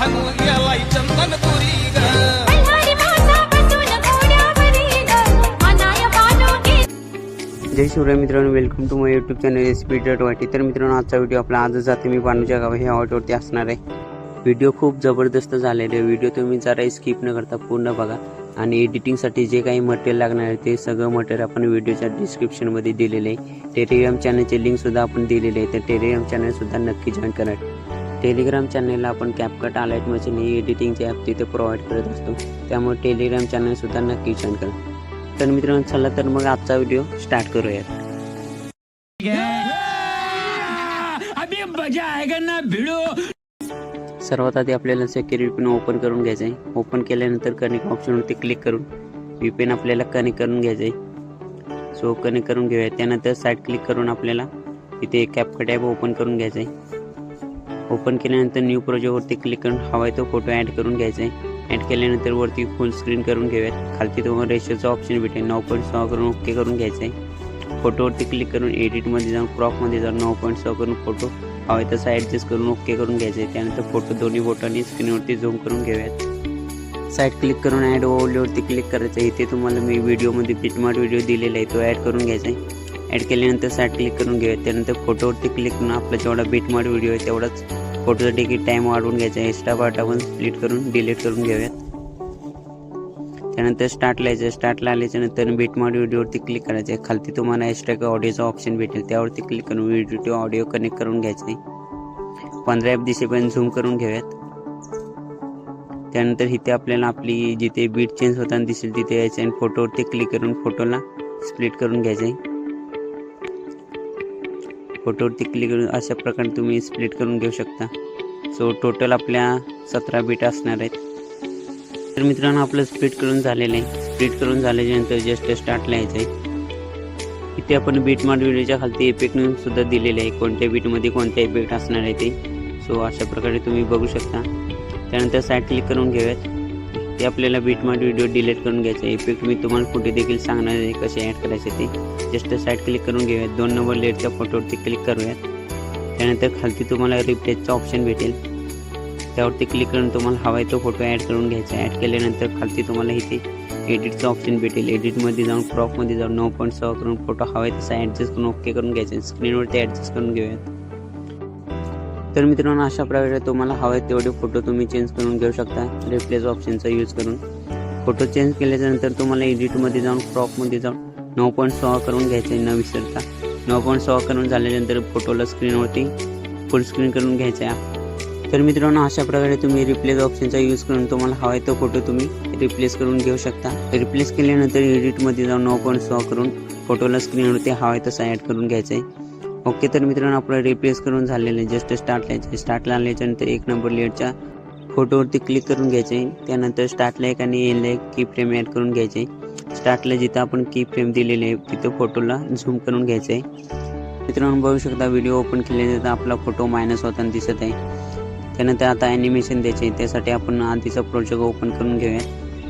यालाई चंदन जय शिवराय मित्रांनो welcome to my YouTube channel speed dot वाटी तर मित्रांनो आजचा व्हिडिओ आपला आजच जाते मी पांडूच्या गाव. ह्या ऑटोवरती असणार आहे. व्हिडिओ खूप जबरदस्त झालेले आहे. व्हिडिओ तुम्ही जरा स्किप न करता पूर्ण बघा. आणि एडिटिंगसाठी जे काही मटेरियल लागणार आहे ते सगळं मटेरियल आपण व्हिडिओच्या डिस्क्रिप्शनमध्ये दिलेले आहे. टेलिग्राम चॅनलचे लिंकसुद्धा आपण दिलेले आहे. तर टेलिग्राम चॅनलसुद्धा नक्की जॉईन करा. टेलिग्राम चॅनलला आपण कॅपकट आलाईट मशीन ही एडिटिंगचे ॲप तिथे प्रोव्हाइड करत असतो. त्यामुळे टेलिग्राम चॅनलसुद्धा नक्की जॉईन करा. तर मित्रांनो चला तर मग आजचा व्हिडिओ स्टार्ट करूयात. अभी मजा आएगा ना भिड़ो। सर्वात आधी आपल्याला सेक्युरिटी पिन ओपन करून घ्यायचं आहे ओपन केल्यानंतर कनेक्ट ऑप्शनवरती क्लिक करून व्ही पेन आपल्याला कनेक्ट करून घ्यायचं आहे सो कनेक्ट करून घेऊया त्यानंतर साईड क्लिक करून आपल्याला इथे कॅपकट ॲप ओपन करून घ्यायचं आहे ओपन केल्यानंतर न्यू प्रोजेक्टवरती क्लिक करून हवा आहे तो फोटो ॲड करून घ्यायचा आहे. ॲड केल्यानंतर वरती फुल स्क्रीन करून घेऊयात. खालती तुम्हाला रेशोचा ऑप्शन भेटेल. नऊ पॉईंट सहा करून ओके करून घ्यायचं आहे. फोटोवरती क्लिक करून एडिटमध्ये जाऊन क्रॉपमध्ये जाऊन नऊ पॉईंट सहा करून फोटो हवा आहे तसा ॲडजस्ट करून ओके करून घ्यायचं आहे. त्यानंतर फोटो दोन्ही बोटांनी स्क्रीनवरती झूम करून घेऊयात. साईड क्लिक करून ॲड ओवरवरती क्लिक करायचं आहे. इथे तुम्हाला मी व्हिडिओमध्ये बिटमार्ट व्हिडिओ दिलेला आहे. तो ॲड करून घ्यायचा आहे. ॲड केल्यानंतर साईड क्लिक करून घेऊयात त्यानंतर फोटोवरती क्लिक करून आपला जेवढा बीटमार्ट व्हिडिओ आहे तेवढाच फोटोचा तिकीट टाईम वाढवून घ्यायचा आहे. एक्स्ट्रा पार्ट आपण स्प्लिट करून डिलीट करून घेऊयात. त्यानंतर स्टार्टला यायचं. स्टार्टला आल्याच्यानंतर बिटमार्ट व्हिडिओवरती क्लिक करायचं आहे. खालती तुम्हाला एक्स्ट्रा ऑडिओचा ऑप्शन भेटेल. त्यावरती क्लिक करून व्हिडिओ ऑडिओ कनेक्ट करून घ्यायचं आहे. पंधरा एफ दिसेपर्यंत झूम करून घेऊयात. त्यानंतर इथे आपल्याला आपली जिथे बीट चेंज होताना दिसेल तिथे यायचं आणि फोटोवरती क्लिक करून फोटोला स्प्लिट करून घ्यायचं आहे. फोटोवरती क्लिक करून अशा प्रकारे तुम्ही स्प्लिट करून घेऊ शकता. सो टोटल आपल्या सतरा बीट असणार आहेत. तर मित्रांनो आपलं स्प्लिट करून झालेलं आहे. स्प्लिट करून झाल्याच्यानंतर जस्ट स्टार्टला यायचं आहे इथे आपण बीटमार्ट व्हिडिओच्या खालती इफेक्ट सुद्धा दिलेले आहे. कोणत्या बीटमध्ये कोणत्या इफेक्ट असणार आहे ते. सो अशा प्रकारे तुम्ही बघू शकता. त्यानंतर साईड क्लिक करून घेऊयात. ते आपल्याला बीटमार्ट व्हिडिओ डिलीट करून घ्यायचं आहे. इफेक्ट मी तुम्हाला कुठे देखील सांगणार आहे कसे ॲड करायचे ते. जस्ट साईड क्लिक करून घेऊयात. दोन नंबर लेटच्या फोटोवरती क्लिक करूयात. त्यानंतर खालती तुम्हाला रिप्लेसचा ऑप्शन भेटेल. त्यावरती क्लिक करून तुम्हाला हवा तो फोटो ॲड करून घ्यायचा ॲड केल्यानंतर खालती तुम्हाला इथे एडिटचं ऑप्शन भेटेल. एडिटमध्ये जाऊन क्रॉपमध्ये जाऊन नऊ पॉईंट सहा करून फोटो हवा आहे तसा ॲडजस्ट करून ओके करून घ्यायचा स्क्रीनवरती ॲडजस्ट करून घेऊयात. तर मित्रांनो अशा प्रकारे तुम्हाला हवे तेवढे फोटो तुम्ही चेंज करून घेऊ शकता. रिप्लेस ऑप्शनचा यूज करून. फोटो चेंज केल्याच्यानंतर तुम्हाला एडिटमध्ये जाऊन क्रॉपमध्ये जाऊन नऊ पॉईंट सहा करून घ्यायचं आहे न विसरता. नऊ पॉईंट सहा करून झाल्यानंतर फोटोला स्क्रीनवरती फुल स्क्रीन करून घ्यायचं आहे. तर मित्रांनो अशा प्रकारे तुम्ही रिप्लेस ऑप्शनचा यूज करून तुम्हाला हवा आहे तो फोटो तुम्ही रिप्लेस करून घेऊ शकता. रिप्लेस केल्यानंतर एडिटमध्ये जाऊन नऊ पॉईंट सहा करून फोटोला स्क्रीनवरती हवा आहे तसा ॲड करून घ्यायचा आहे. ओके तर मित्रांनो आपलं रिप्लेस करून झालेलं आहे. जस्ट स्टार्टला यायचं स्टार्टला आल्याच्यानंतर एक नंबर लेटच्या फोटोवरती क्लिक करून घ्यायचे त्यानंतर स्टार्टला एक आणि एनला एक की फ्रेम ॲड करून घ्यायचे स्टार्टला जिथं आपण की फ्रेम दिलेली आहे तिथं फोटोला झूम करून घ्यायचं आहे. मित्रांनो बघू शकता व्हिडिओ ओपन केल्यानंतर आपला फोटो मायनस होताना दिसत आहे. त्यानंतर आता ॲनिमेशन द्यायचे आहे. त्यासाठी आपण आधीचा प्रोजेक्ट ओपन करून घेऊया.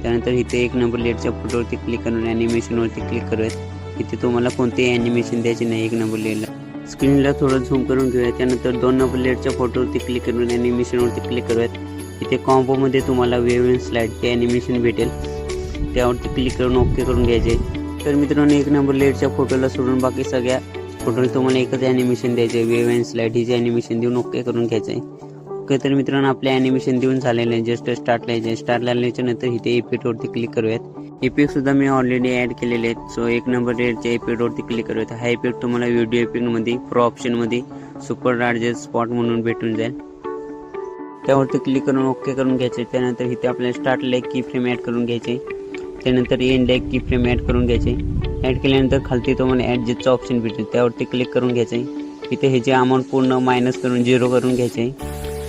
त्यानंतर इथे एक नंबर लेटच्या फोटोवरती क्लिक करून ॲनिमेशनवरती क्लिक करूयात. इथे तुम्हाला कोणतेही ॲनिमेशन द्यायचे नाही. एक नंबर लेटला स्क्रीनला थोडं झूम करून घेऊया. त्यानंतर दोन नंबर लेटच्या फोटोवरती क्लिक करून ॲनिमेशनवरती क्लिक करूयात. इथे कॉम्बोमध्ये तुम्हाला वेव स्लाईड ते ॲनिमेशन भेटेल. त्यावरती क्लिक करून ओके करून घ्यायचे. तर मित्रांनो एक नंबर लेटच्या फोटोला सोडून बाकी सगळ्या फोटोला तुम्हाला एकच ॲनिमेशन द्यायचं आहे वेव अँड स्लाईड हिचे ॲनिमेशन देऊन ओके करून घ्यायचं आहे ओके तर मित्रांनो आपले ॲनिमेशन देऊन झालेलं आहे. जस्ट स्टार्ट यायचं आहे स्टार्टला आल्याच्यानंतर इथे एपिटवरती क्लिक करूयात. इपिक सुद्धा मी ऑलरेडी ॲड केलेले आहेत. सो एक नंबर रेटच्या इफेक्टवरती क्लिक करूयात. हा इफेक्ट तुम्हाला व्हिडिओ इफेक्टमध्ये प्रो ऑप्शनमध्ये सुपर लार्जेस्ट स्पॉट म्हणून भेटून जाईल. त्यावरती क्लिक करून ओके करून घ्यायचे. त्यानंतर इथे आपल्याला स्टार्टला एक की फ्रेम ॲड करून घ्यायचे. त्यानंतर एंडला एक की फ्रेम ॲड करून घ्यायचे. ॲड केल्यानंतर खालती तुम्हाला ॲडजस्टचं ऑप्शन भेटेल त्यावरती क्लिक करून घ्यायचे. इथे हे जे अमाऊंट पूर्ण मायनस करून झिरो करून घ्यायचे.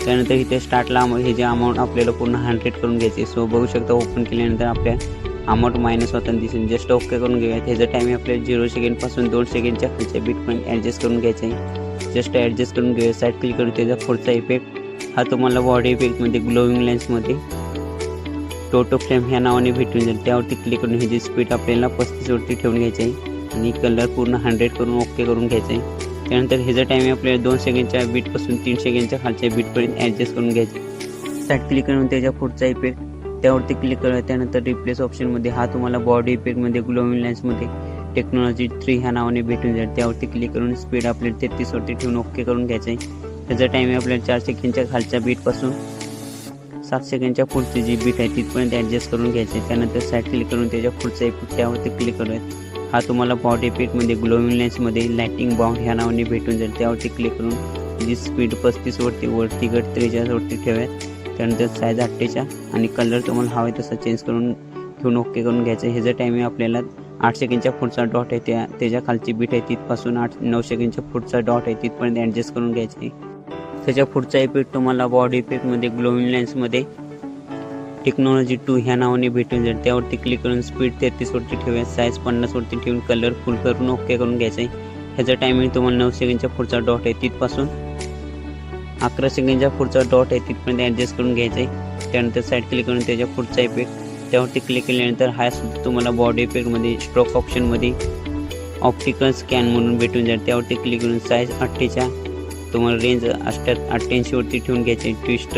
त्यानंतर इथे स्टार्टला हे जे अमाऊंट आपल्याला पूर्ण हंड्रेड करून घ्यायचे. सो बघू शकता ओपन केल्यानंतर आपल्या अमाऊंट मायनस होताना दिसेल जस्ट ओके करून घेऊया ह्याचा टाईम आपल्याला झिरो सेकंडपासून दोन सेकंडच्या खालच्या बीट ॲडजस्ट करून घ्यायचं आहे. जस्ट ॲडजस्ट करून घेऊया. साईड क्लिक करून त्याचा पुढचा इफेक्ट हा तुम्हाला बॉडी इफेक्टमध्ये ग्लोविंग लेन्समध्ये टोटो फ्लेम ह्या नावाने भेटून जाईल. त्यावरती क्लिक करून ह्याची स्पीड आपल्याला पस्तीसवरती ठेवून घ्यायची आहे. आणि कलर पूर्ण हंड्रेड करून ओके करून घ्यायचं आहे. त्यानंतर ह्याचा टायमिंग आपल्याला दोन सेकंडच्या बीटपासून तीन सेकंडच्या खालच्या बीटपर्यंत ॲडजस्ट करून घ्यायचं साईड क्लिक करून त्याच्या पुढचा इफेक्ट त्यावरती क्लिक करा त्यानंतर रिप्लेस ऑप्शनमध्ये हा तुम्हाला बॉडी इफेक्टमध्ये ग्लोविंग लेन्समध्ये टेक्नॉलॉजी थ्री ह्या नावाने भेटून जाईल. त्यावरती क्लिक करून स्पीड आपल्याला तेहतीसवरती ठेवून ओके करून घ्यायचं आहे त्याचा टायमिंग आपल्याला चार सेकंडच्या खालच्या बीटपासून सात सेकंडच्या पुढची जी बीट आहे तिथपर्यंत ॲडजस्ट करून घ्यायचे त्यानंतर साईड क्लिक करून त्याच्या पुढचा इफेक्ट त्यावरती क्लिक करूयात. हा तुम्हाला बॉडी इफेक्टमध्ये ग्लोविंग लेन्समध्ये लाइटिंग बाउंड ह्या नावाने भेटून जाईल. त्यावरती क्लिक करून जी स्पीड पस्तीसवरती वरती गट त्रेचाळीसवरती ठेवूयात. त्यानंतर साईज अठ्ठेच्या आणि कलर तुम्हाला हवा आहे तसा चेंज करून घेऊन ओके करून घ्यायचं. आहे ह्याचा टायमिंग आपल्याला आठ सेकंडच्या पुढचा डॉट आहे त्या त्याच्या खालची बीट आहे तिथपासून आठ नऊ सेकंडच्या पुढचा डॉट आहे तिथपर्यंत ॲडजस्ट करून घ्यायचं आहे. त्याच्या पुढचा इफेक्ट तुम्हाला बॉडी इफेक्टमध्ये ग्लोविंग लेन्समध्ये टेक्नॉलॉजी टू ह्या नावाने भेटून जाईल. त्यावरती क्लिक करून स्पीड तेहतीसवरती ठेवूया साईज पन्नासवरती ठेवून कलर फुल करून ओके करून घ्यायचं आहे. ह्याचा टायमिंग तुम्हाला नऊ सेकंडच्या पुढचा डॉट आहे तिथपासून अकरा सेकंडच्या पुढचा डॉट आहे तिथपर्यंत ॲडजस्ट करून घ्यायचं आहे त्यानंतर साईड क्लिक करून त्याच्या पुढचा इफेक्ट त्यावरती क्लिक केल्यानंतर हा सुद्धा तुम्हाला बॉडी इफेक्टमध्ये स्ट्रोक ऑप्शनमध्ये ऑप्टिकल स्कॅन म्हणून भेटून जाईल. त्यावरती क्लिक करून साईज अठ्ठेच्या तुम्हाला रेंज अष्ट अठ्ठ्याऐंशीवरती ठेवून घ्यायचे ट्विस्ट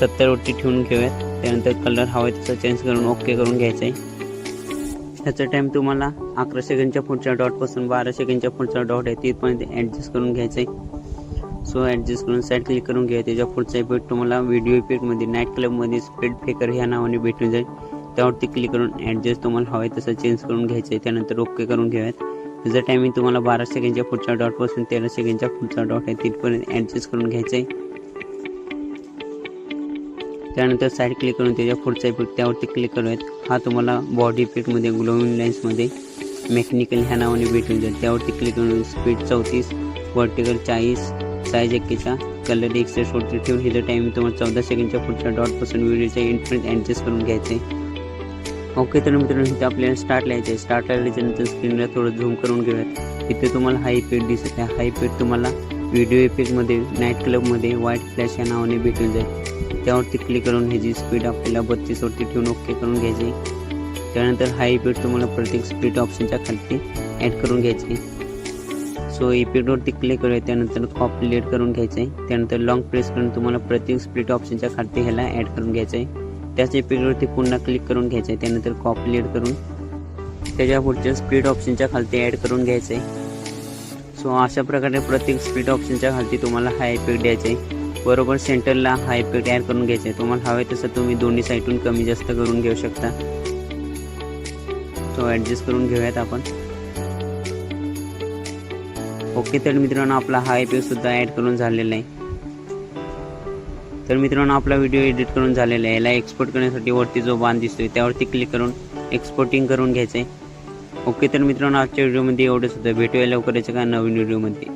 सत्तरवरती ठेवून घेऊयात. त्यानंतर कलर हवा आहे तसा चेंज करून ओके करून घ्यायचं आहे ह्याचा टाईम तुम्हाला अकरा सेकंडच्या पुढच्या डॉटपासून बारा सेकंडच्या पुढचा डॉट आहे तिथपर्यंत ॲडजस्ट करून घ्यायचं आहे सो ॲडजस्ट करून साईड क्लिक करून घ्या. त्याच्या पुढचा इफेक्ट तुम्हाला व्हिडिओ इफेक्टमध्ये नाईट क्लबमध्ये स्पीड फेकर ह्या नावाने भेटून जाईल. त्यावरती क्लिक करून ॲडजस्ट तुम्हाला हवं आहे तसं चेंज करून घ्यायचं आहे त्यानंतर ओके करून घेऊयात. त्याचा टायमिंग तुम्हाला बारा सेकंडच्या पुढच्या डॉटपासून तेरा सेकंडच्या पुढचा डॉट आहे. तिथपर्यंत ॲडजस्ट करून घ्यायचं आहे त्यानंतर साईड क्लिक करून त्याच्या पुढचा इफेक्ट त्यावरती क्लिक करूयात. हा तुम्हाला बॉडी इफेक्टमध्ये ग्लोविंग लाईन्समध्ये मेकॅनिकल ह्या नावाने भेटून जाईल. त्यावरती क्लिक करून स्पीड चौतीस वर्टिकल चाळीस साईज एक्केचा कलर एकसष्टवरती ठेवून हिचं टायमिंग तुम्हाला चौदा सेकंडच्या पुढच्या डॉटपासून व्हिडिओच्या एंडपर्यंत ॲडजस्ट करून घ्यायचे. ओके तर मित्रांनो इथे आपल्याला स्टार्ट लिहायचं आहे. स्टार्ट लिहिल्याच्यानंतर स्क्रीनला थोडं झूम करून घेऊयात. इथे तुम्हाला हाय इफेक्ट दिसत आहे. हाय इफेक्ट तुम्हाला व्हिडिओ इफेक्टमध्ये नाईट क्लबमध्ये व्हाईट फ्लॅश या नावाने भेटून जाईल. त्यावरती क्लिक करून ह्याची स्पीड आपल्याला बत्तीसवरती ठेवून ओके करून घ्यायची. त्यानंतर हाय इफेक्ट तुम्हाला प्रत्येक स्पीड ऑप्शनच्या खाली ॲड करून घ्यायची. सो इफेक्टवरती क्लिक करूया. त्यानंतर कॉप लेट करून घ्यायचं आहे त्यानंतर लॉंग प्रेस करून तुम्हाला प्रत्येक स्प्लिट ऑप्शनच्या खालती ह्याला ॲड करून घ्यायचं आहे त्याच इफेक्टवरती पुन्हा क्लिक करून घ्यायचं आहे त्यानंतर कॉप लेट करून त्याच्या पुढच्या स्पीड ऑप्शनच्या खालती ॲड करून घ्यायचं आहे सो अशा प्रकारे प्रत्येक स्पीड ऑप्शनच्या खालती तुम्हाला हा इफेक्ट द्यायचा आहे बरोबर सेंटरला हा इफेक्ट ॲड करून घ्यायचा आहे तुम्हाला हवे तसं तुम्ही दोन्ही साईडून कमी जास्त करून घेऊ शकता. तो ॲडजस्ट करून घेऊयात आपण. ओके तर मित्रांनो आपला हा इफेक्ट सुद्धा ॲड करून झालेला आहे. तर मित्रांनो आपला व्हिडिओ एडिट करून झालेला आहे. याला एक्सपोर्ट करण्यासाठी वरती जो बाण दिसतोय त्यावरती क्लिक करून एक्सपोर्टिंग करून घ्यायचं आहे ओके तर मित्रांनो आजच्या व्हिडिओमध्ये एवढं सुद्धा भेटूया लवकरच का नवीन व्हिडिओमध्ये